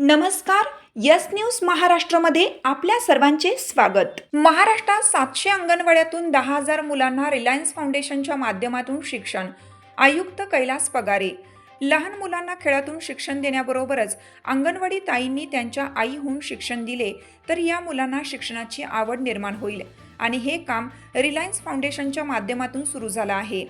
नमस्कार yes news महाराष्ट्रामध्ये आपल्या सर्वांचे स्वागत. महाराष्ट्रात सातशे अंगणवाड्यातून दहा हजार मुलांना रिलायन्स फाउंडेशनच्या माध्यमातून शिक्षण. आयुक्त कैलास पगारे. लहान मुलांना खेळातून शिक्षण देण्याबरोबरच अंगणवाडी ताईंनी त्यांच्या आईहून शिक्षण दिले तर या मुलांना शिक्षणाची आवड निर्माण होईल. आणि हे काम रिलायन्स फाउंडेशनच्या माध्यमातून सुरू झालं आहे.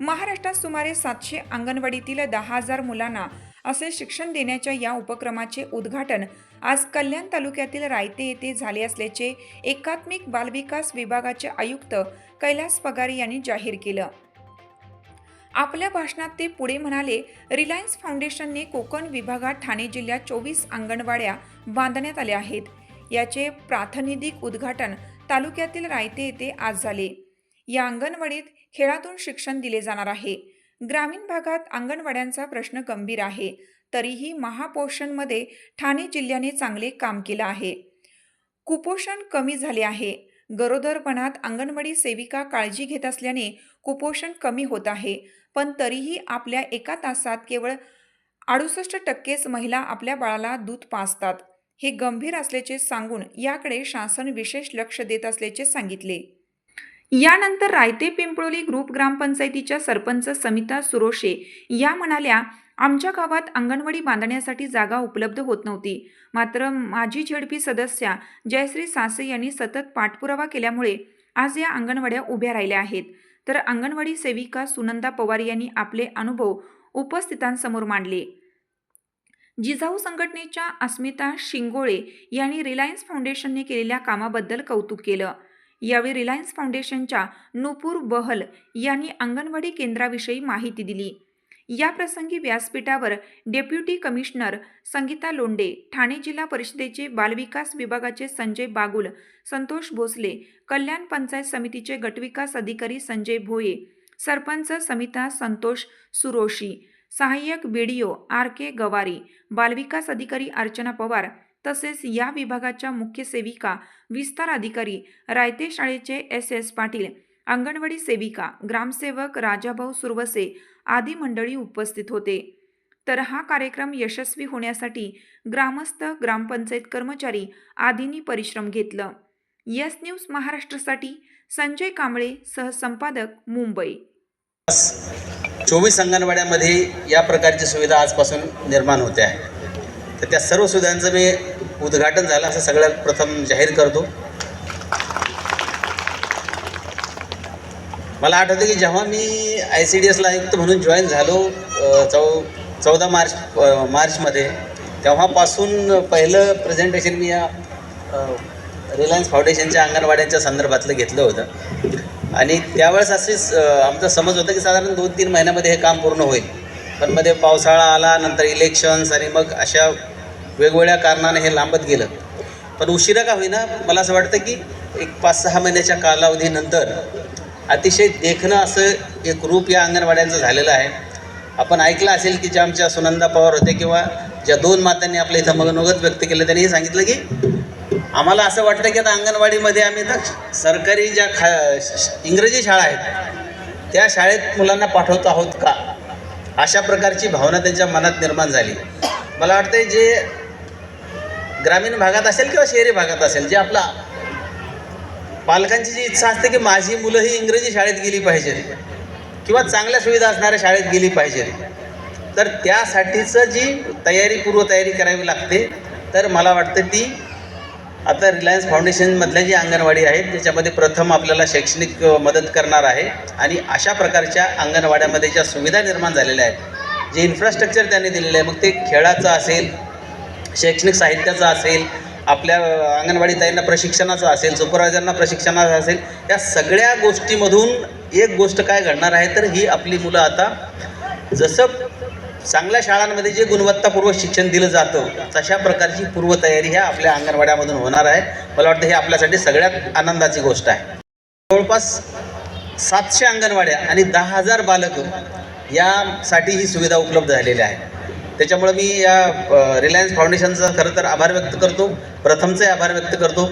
महाराष्ट्रात सुमारे सातशे अंगणवाडीतील दहा हजार मुलांना असे शिक्षण देण्याच्या या उपक्रमाचे उद्घाटन आज कल्याण तालुक्यातील रायते येथे झाले असल्याचे एकात्मिक बालविकास विभागाचे आयुक्त कैलास पगारे यांनी जाहीर केलं. आपल्या भाषणात ते पुढे म्हणाले रिलायन्स फाउंडेशनने कोकण विभागात ठाणे जिल्ह्यात चोवीस अंगणवाड्या बांधण्यात आल्या आहेत. याचे प्रातिनिधिक उद्घाटन तालुक्यातील रायते येथे आज झाले. या अंगणवाडीत खेळातून शिक्षण दिले जाणार आहे. ग्रामीण भागात अंगणवाड्यांचा प्रश्न गंभीर आहे. तरीही महापोषणमध्ये ठाणे जिल्ह्याने चांगले काम केलं आहे. कुपोषण कमी झाले आहे. गरोदरपणात अंगणवाडी सेविका काळजी घेत असल्याने कुपोषण कमी होत आहे. पण तरीही आपल्या एका तासात केवळ अडुसष्ट टक्केच महिला आपल्या बाळाला दूध पाजतात. हे गंभीर असल्याचे सांगून याकडे शासन विशेष लक्ष देत असल्याचे सांगितले. यानंतर रायते पिंपळोली ग्रुप ग्रामपंचायतीच्या सरपंच समिता सुरोशे या म्हणाल्या आमच्या गावात अंगणवाडी बांधण्यासाठी जागा उपलब्ध होत नव्हती. मात्र माजी झेडपी सदस्या जयश्री सासे यांनी सतत पाठपुरावा केल्यामुळे आज या अंगणवाड्या उभ्या राहिल्या आहेत. तर अंगणवाडी सेविका सुनंदा पवार यांनी आपले अनुभव उपस्थितांसमोर मांडले. जिजाऊ संघटनेच्या अस्मिता शिंगोळे यांनी रिलायन्स फाउंडेशनने केलेल्या कामाबद्दल कौतुक केलं. यावेळी रिलायन्स फाउंडेशनच्या नुपूर बहल यांनी अंगणवाडी केंद्राविषयी माहिती दिली. या प्रसंगी व्यासपीठावर डेप्युटी कमिशनर संगीता लोंडे ठाणे जिल्हा परिषदेचे बालविकास विभागाचे संजय बागुल संतोष भोसले कल्याण पंचायत समितीचे गटविकास अधिकारी संजय भोये सरपंच समिता संतोष सुरोशी सहाय्यक बीडीओ आर के गवारी बालविकास अधिकारी अर्चना पवार तसेच या विभागाच्या मुख्य सेविका विस्तार अधिकारी रायते शाळेचे एस एस पाटील अंगणवाडी सेविका ग्रामसेवक राजाभाऊ सुरवसे आदी मंडळी उपस्थित होते. तर हा कार्यक्रम यशस्वी होण्यासाठी ग्रामस्थ ग्रामपंचायत कर्मचारी आदींनी परिश्रम घेतलं. यस न्यूज महाराष्ट्रासाठी संजय कांबळे सहसंपादक मुंबई. चोवीस अंगणवाड्यामध्ये या प्रकारची सुविधा आजपासून निर्माण होते आहे. तर त्या सर्व सुविधांचं मी उद्घाटन झालं असं सगळ्यात प्रथम जाहीर करतो. मला आठवतं की जेव्हा मी आय सी डी एसला आयुक्त म्हणून जॉईन झालो चौ चौदा मार्च मार्चमध्ये तेव्हापासून पहिलं प्रेझेंटेशन मी या रिलायन्स फाउंडेशनच्या अंगणवाड्यांच्या संदर्भातलं घेतलं होतं. आणि त्यावेळेस असेच आमचा समज होता की साधारण दोन तीन महिन्यामध्ये हे काम पूर्ण होईल. पण मध्ये पावसाळा आला नंतर इलेक्शन्स आणि मग अशा वेगवेगळ्या कारणाने हे लांबत गेलं. पण उशिरा का होईना मला असं वाटतं की एक पाच सहा महिन्याच्या कालावधीनंतर अतिशय देखणं असं एक रूप या अंगणवाड्यांचं झालेलं आहे. आपण ऐकलं असेल की ज्या आमच्या सुनंदा पवार होते किंवा ज्या दोन मातांनी आपल्या इथं मनोगत व्यक्त केलं त्यांनी हे सांगितलं की आम्हाला असं वाटतं की आता अंगणवाडीमध्ये आम्ही आता सरकारी ज्या खा इंग्रजी शाळा आहेत त्या शाळेत मुलांना पाठवत आहोत का? अशा प्रकारची भावना त्यांच्या मनात निर्माण झाली. मला वाटतं जे ग्रामीण भागात असेल किंवा शहरी भागात असेल जे आपला पालकांची जी इच्छा असते की माझी मुलं ही इंग्रजी शाळेत गेली पाहिजेत किंवा चांगल्या सुविधा असणाऱ्या शाळेत गेली पाहिजेत तर त्यासाठीचं जी तयारी पूर्वतयारी करावी लागते तर मला वाटतं ती आता रिलायन्स फाउंडेशनमधल्या जी अंगणवाडी आहेत त्याच्यामध्ये प्रथम आपल्याला शैक्षणिक मदत करणार आहे आणि अशा प्रकारच्या अंगणवाड्यामध्ये ज्या सुविधा निर्माण झालेल्या आहेत जे इन्फ्रास्ट्रक्चर त्यांनी दिलेलं आहे मग ते खेळाचं असेल शैक्षणिक साहित्याचं असेल आपल्या अंगणवाडी ताईंना प्रशिक्षणाचं असेल सुपरवायझरना प्रशिक्षणाचं असेल या सगळ्या गोष्टीमधून एक गोष्ट काय घडणार आहे तर ही आपली मुलं आता जसं चांगल्या शाळांमध्ये जे गुणवत्तापूर्वक शिक्षण दिलं जातं तशा प्रकारची पूर्वतयारी ह्या आपल्या अंगणवाड्यामधून होणार आहे. मला वाटतं हे आपल्यासाठी सगळ्यात आनंदाची गोष्ट आहे. जवळपास सातशे अंगणवाड्या आणि दहा हजार बालकं यासाठी ही सुविधा उपलब्ध झालेली आहे. त्याच्यामुळे मी या रिलायन्स फाउंडेशनचा खरं तर आभार व्यक्त करतो. प्रथमचे आभार व्यक्त करतो.